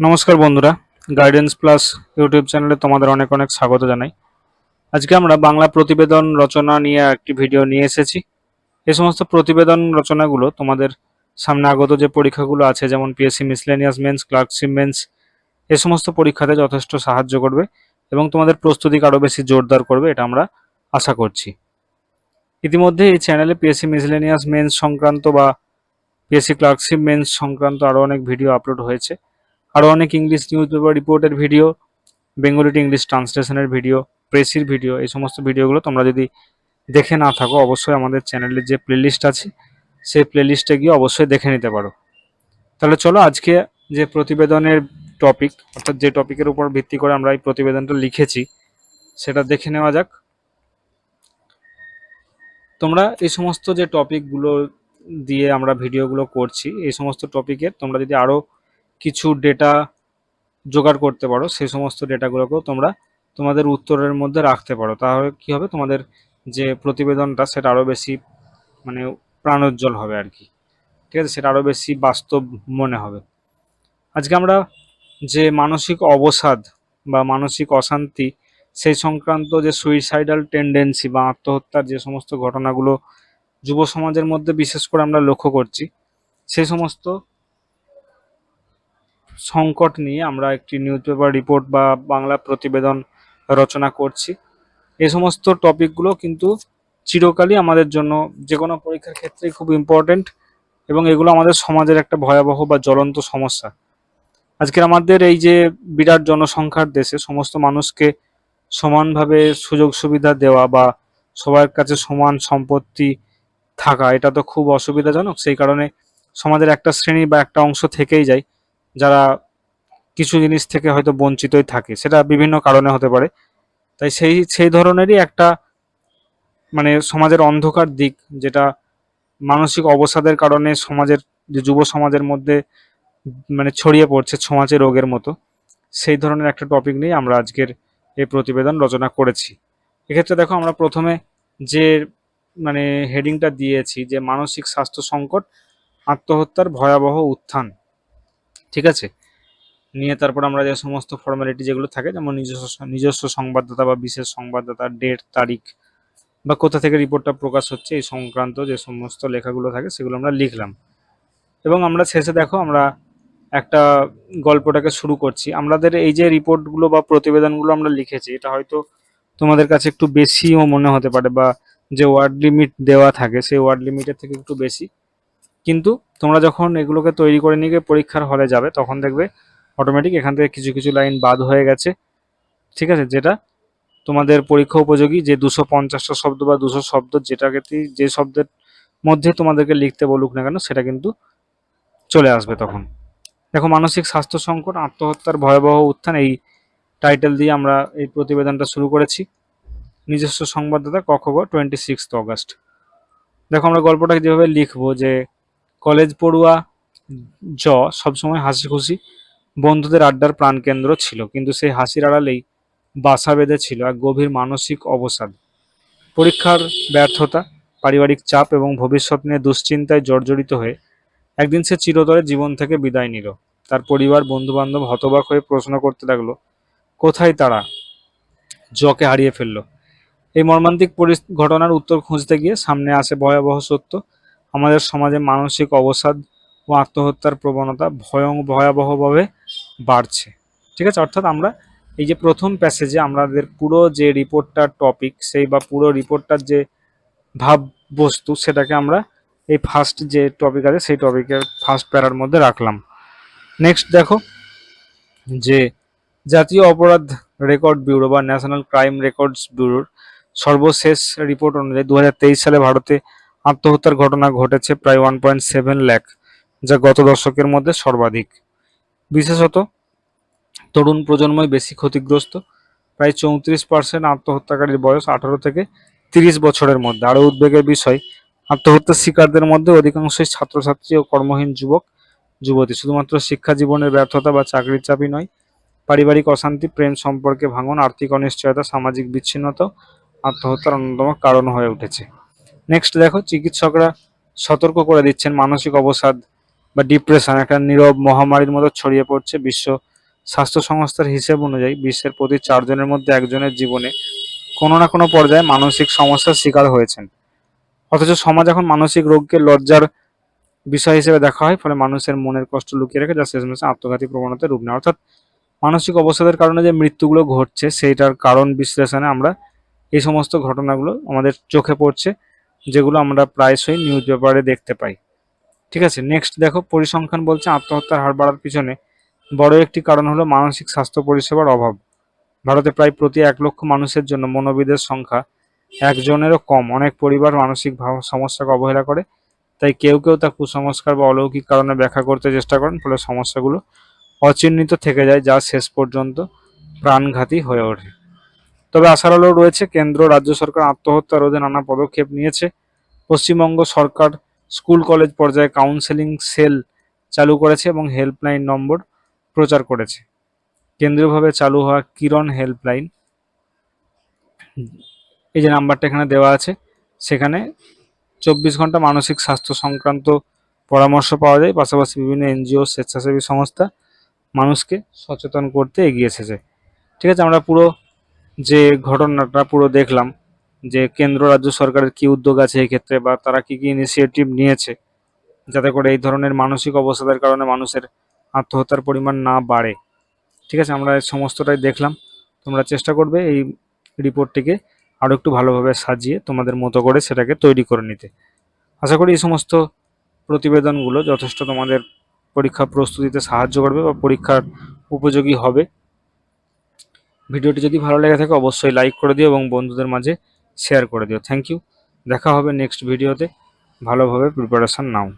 নমস্কার বন্ধুরা guidance plus YouTube চ্যানেলে তোমাদের অনেক অনেক স্বাগত জানাই। আজকে আমরা বাংলা প্রতিবেদন রচনা নিয়ে একটি ভিডিও নিয়ে এসেছি। এই সমস্ত প্রতিবেদন রচনাগুলো তোমাদের সামনে আগত যে পরীক্ষাগুলো আছে, যেমন PSC miscellaneous mains clerkship mains এই সমস্ত পরীক্ষাতে যথেষ্ট সাহায্য করবে এবং তোমাদের প্রস্তুতিকে আরও বেশি জোরদার করবে, এটা আমরা আশা করছি। ইতিমধ্যে এই চ্যানেলে পিএসসি মিসলেনিয়াস মেন্স সংক্রান্ত বা পিএসসি ক্লার্কশিপ মেন্স সংক্রান্ত আরও অনেক ভিডিও আপলোড হয়েছে। আরও অনেক ইংলিশ নিউজ পেপার রিপোর্টের ভিডিও বেঙ্গলি টু ইংলিশ ট্রান্সলেশনের ভিডিও প্রেসির ভিডিও এই সমস্ত ভিডিওগুলো তোমরা যদি দেখে না থাকো, অবশ্যই আমাদের চ্যানেলের যে প্লেলিস্ট আছে, সেই প্লেলিস্টে গিয়ে অবশ্যই দেখে নিতে পারো। তাহলে চলো আজকে যে প্রতিবেদনের টপিক অর্থাৎ যে টপিকের উপর ভিত্তি করে আমরা এই প্রতিবেদনটা লিখেছি, সেটা দেখে নেওয়া যাক। তোমরা এই সমস্ত যে টপিকগুলো দিয়ে আমরা ভিডিওগুলো করছি, এই সমস্ত টপিকের তোমরা যদি আরও কিছু ডেটা জোগাড় করতে পারো, সেই সমস্ত ডেটাগুলোকেও তোমরা তোমাদের উত্তরের মধ্যে রাখতে পারো। তাহলে কি হবে? তোমাদের যে প্রতিবেদনটা সেটা আরও বেশি মানে প্রাণোজ্জ্বল হবে আর কি। ঠিক আছে? সেটা আরও বেশি বাস্তব মনে হবে। আজকে আমরা যে মানসিক অবসাদ বা মানসিক অশান্তি, সেই সংক্রান্ত যে সুইসাইডাল টেন্ডেন্সি বা আত্মহত্যার যে সমস্ত ঘটনাগুলো যুব সমাজের মধ্যে বিশেষ করে আমরা লক্ষ্য করছি, সেই সমস্ত সংকট নিয়ে আমরা একটি নিউজ পেপার রিপোর্ট বা বাংলা প্রতিবেদন রচনা করছি। এই সমস্ত টপিকগুলো কিন্তু চিরকালই আমাদের জন্য যে কোনো পরীক্ষার ক্ষেত্রেই খুব ইম্পর্টেন্ট এবং এগুলো আমাদের সমাজের একটা ভয়াবহ বা জ্বলন্ত সমস্যা। আজকের আমাদের এই যে বিরাট জনসংখ্যার দেশে সমস্ত মানুষকে সমানভাবে সুযোগ সুবিধা দেওয়া বা সবার কাছে সমান সম্পত্তি থাকা, এটা তো খুব অসুবিধাজনক, সেই কারণে সমাজের একটা শ্রেণি বা একটা অংশ থেকেই যায়। যারা কিছু জিনিস থেকে হয়তো বঞ্চিতই থাকে, সেটা বিভিন্ন কারণে হতে পারে। তাই সেই সেই ধরনেরই একটা মানে সমাজের অন্ধকার দিক, যেটা মানসিক অবসাদের কারণে সমাজের, যে যুব সমাজের মধ্যে মানে ছড়িয়ে পড়ছে ছোঁয়াচে রোগের মতো, সেই ধরনের একটা টপিক নিয়ে আমরা আজকের এই প্রতিবেদন রচনা করেছি। এক্ষেত্রে দেখো আমরা প্রথমে যে মানে হেডিংটা দিয়েছি, যে মানসিক স্বাস্থ্য সংকট, আত্মহত্যার ভয়াবহ উত্থান। ঠিক আছে? নিয়ে তারপর আমরা যে সমস্ত ফর্মালিটি যেগুলো থাকে, যেমন নিজস্ব নিজস্ব সংবাদদাতা বা বিশেষ সংবাদদাতা ডেট তারিখ, বা কোথা থেকে রিপোর্টটা প্রকাশ হচ্ছে, এই সংক্রান্ত যে সমস্ত লেখাগুলো থাকে, সেগুলো আমরা লিখলাম। এবং আমরা শেষে দেখো, আমরা একটা গল্পটাকে শুরু করছি। আমাদের এই যে রিপোর্টগুলো বা প্রতিবেদনগুলো আমরা লিখেছি, এটা হয়তো তোমাদের কাছে একটু বেশিও মনে হতে পারে, বা যে ওয়ার্ড লিমিট দেওয়া থাকে, সেই ওয়ার্ড লিমিটের থেকে একটু বেশি। কিন্তু তোমরা যখন এগুলোকে তৈরি করে নিয়ে পরীক্ষার হলে যাবে, তখন দেখবে অটোমেটিক এখান থেকে কিছু কিছু লাইন বাদ হয়ে গেছে। ঠিক আছে? যেটা তোমাদের পরীক্ষা উপযোগী, যে দুশো পঞ্চাশটা শব্দ বা দুশো শব্দ যেটাকে যে শব্দের মধ্যে তোমাদেরকে লিখতে বলুক না কেন, সেটা কিন্তু চলে আসবে তখন। দেখো, মানসিক স্বাস্থ্য সংকট, আত্মহত্যার ভয়াবহ উত্থান, এই টাইটেল দিয়ে আমরা এই প্রতিবেদনটা শুরু করেছি। নিজস্ব সংবাদদাতা কখগ টোয়েন্টি সিক্সথ অগস্ট দেখো, আমরা গল্পটাকে যেভাবে লিখব যে কলেজ পড়ুয়া, জ, সবসময় হাসি খুশি বন্ধুদের আড্ডার প্রাণকেন্দ্র ছিল, কিন্তু সেই হাসির আড়ালেই বাসা বেঁধেছিল এক গভীর মানসিক অবসাদ। পরীক্ষার ব্যর্থতা, পারিবারিক চাপ এবং ভবিষ্যৎ নিয়ে দুশ্চিন্তায় জর্জরিত হয়ে একদিন সে চিরতরে জীবন থেকে বিদায় নিল। তার পরিবার, বন্ধুবান্ধব হতবাক হয়ে প্রশ্ন করতে লাগল, কোথায় তারা? জকে হারিয়ে ফেলল। এই মর্মান্তিক ঘটনার উত্তর খুঁজতে গিয়ে সামনে আসে ভয়াবহ সত্য আমাদের সমাজে মানসিক অবসাদ ও আত্মহত্যার প্রবণতা ভয়ং ভয়াবহভাবে বাড়ছে। ঠিক আছে? অর্থাৎ আমরা এই যে প্রথম প্যাসেজে আমাদের পুরো যে রিপোর্টটার টপিক সেই বা পুরো রিপোর্টটার যে ভাব বস্তু সেটাকে আমরা এই ফার্স্ট যে টপিক আছে, সেই টপিকের ফার্স্ট প্যারার মধ্যে রাখলাম। নেক্সট দেখো, যে জাতীয় অপরাধ রেকর্ড ব্যুরো বা ন্যাশনাল ক্রাইম রেকর্ডস ব্যুরোর সর্বশেষ রিপোর্ট অনুযায়ী দু হাজার তেইশ সালে ভারতে আত্মহত্যার ঘটনা ঘটেছে প্রায় ওয়ান পয়েন্ট সেভেন ল্যাখ যা গত দশকের মধ্যে সর্বাধিক। বিশেষত, তরুণ প্রজন্মই বেশি ক্ষতিগ্রস্ত। প্রায় চৌত্রিশ পার্সেন্ট আত্মহত্যাকারীর বয়স আঠারো থেকে তিরিশ বছরের মধ্যে। আরও উদ্বেগের বিষয়, আত্মহত্যার শিকারদের মধ্যে অধিকাংশই ছাত্রছাত্রী ও কর্মহীন যুবক, যুবতী। শুধুমাত্র শিক্ষা জীবনের ব্যর্থতা বা চাকরির চাপই নয়, পারিবারিক অশান্তি, প্রেম সম্পর্কে ভাঙন, আর্থিক অনিশ্চয়তা, সামাজিক বিচ্ছিন্নতা আত্মহত্যার অন্যতম কারণ হয়ে উঠেছে। নেক্সট দেখো, চিকিৎসকরা সতর্ক করে দিচ্ছেন মানসিক অবসাদ বা ডিপ্রেশন একটা নীরব মহামারীর মতো ছড়িয়ে পড়ছে বিশ্ব স্বাস্থ্য সংস্থার হিসেব অনুযায়ী। বিশ্বের প্রতি চারজনের মধ্যে একজনের জীবনে কোনো না কোনো পর্যায়ে মানসিক সমস্যার শিকার হয়েছেন। অথচ সমাজ এখন মানসিক রোগকে লজ্জার বিষয় হিসেবে দেখা হয়, ফলে মানুষের মনের কষ্ট লুকিয়ে রেখে যা শেষমেশে আত্মঘাতী প্রবণতা রূপ নেয়। অর্থাৎ মানসিক অবসাদের কারণে যে মৃত্যুগুলো ঘটছে, সেইটার কারণ বিশ্লেষণে আমরা এই সমস্ত ঘটনাগুলো আমাদের চোখে পড়ছে। যেগুলো আমরা প্রায়শই নিউজ পেপারে দেখতে পাই। ঠিক আছে নেক্সট দেখো, পরিসংখ্যান বলছে আত্মহত্যার হার বাড়ার পিছনে বড় একটি কারণ হলো মানসিক স্বাস্থ্য পরিষেবার অভাব। ভারতে প্রায় প্রতি এক লক্ষ মানুষের জন্য মনোবিদের সংখ্যা একজনেরও কম। অনেক পরিবার মানসিক সমস্যাকে অবহেলা করে, তাই কেউ কেউ তা কুসংস্কার বা অলৌকিক কারণে ব্যাখ্যা করতে চেষ্টা করেন, ফলে সমস্যাগুলো অচিহ্নিত থেকে যায়, যা শেষ পর্যন্ত প্রাণঘাতী হয়ে ওঠে। তবে আশার আলো রয়েছে, কেন্দ্র, রাজ্য সরকার আত্মহত্যা রোধে নানা পদক্ষেপ নিয়েছে। পশ্চিমবঙ্গ সরকার স্কুল, কলেজ পর্যায়ে কাউন্সেলিং সেল চালু করেছে এবং হেল্পলাইন নম্বর প্রচার করেছে। কেন্দ্রীয়ভাবে চালু হওয়া কিরণ হেল্পলাইন এই যে নাম্বারটা এখানে দেওয়া আছে, সেখানে চব্বিশ ঘণ্টা মানসিক স্বাস্থ্য সংক্রান্ত পরামর্শ পাওয়া যায়। পাশাপাশি বিভিন্ন এনজিও, স্বেচ্ছাসেবী সংস্থা মানুষকে সচেতন করতে এগিয়ে এসেছে। ঠিক আছে, আমরা পুরো যে ঘটনাটা পুরো দেখলাম, যে কেন্দ্র, রাজ্য সরকারের কি উদ্যোগ আছে এই ক্ষেত্রে বা তারা কি কি ইনিশিয়েটিভ নিয়েছে, যাতে করে এই ধরনের মানসিক অবসাদের কারণে মানুষের আত্মহত্যার পরিমাণ না বাড়ে। ঠিক আছে, আমরা সমস্তটাই দেখলাম। তোমরা চেষ্টা করবে এই রিপোর্টটিকে আরও একটু ভালোভাবে সাজিয়ে তোমাদের মতো করে সেটাকে তৈরি করে নিতে। আশা করি এই সমস্ত প্রতিবেদনগুলো যথেষ্ট তোমাদের পরীক্ষা প্রস্তুতিতে সাহায্য করবে বা পরীক্ষার উপযোগী হবে। ভিডিওটি যদি ভালো লেগে থাকে, অবশ্যই লাইক করে দিও এবং বন্ধুদের মাঝে শেয়ার করে দিও। থ্যাংক ইউ দেখা হবে নেক্সট ভিডিওতে ভালোভাবে প্রিপারেশান নাও।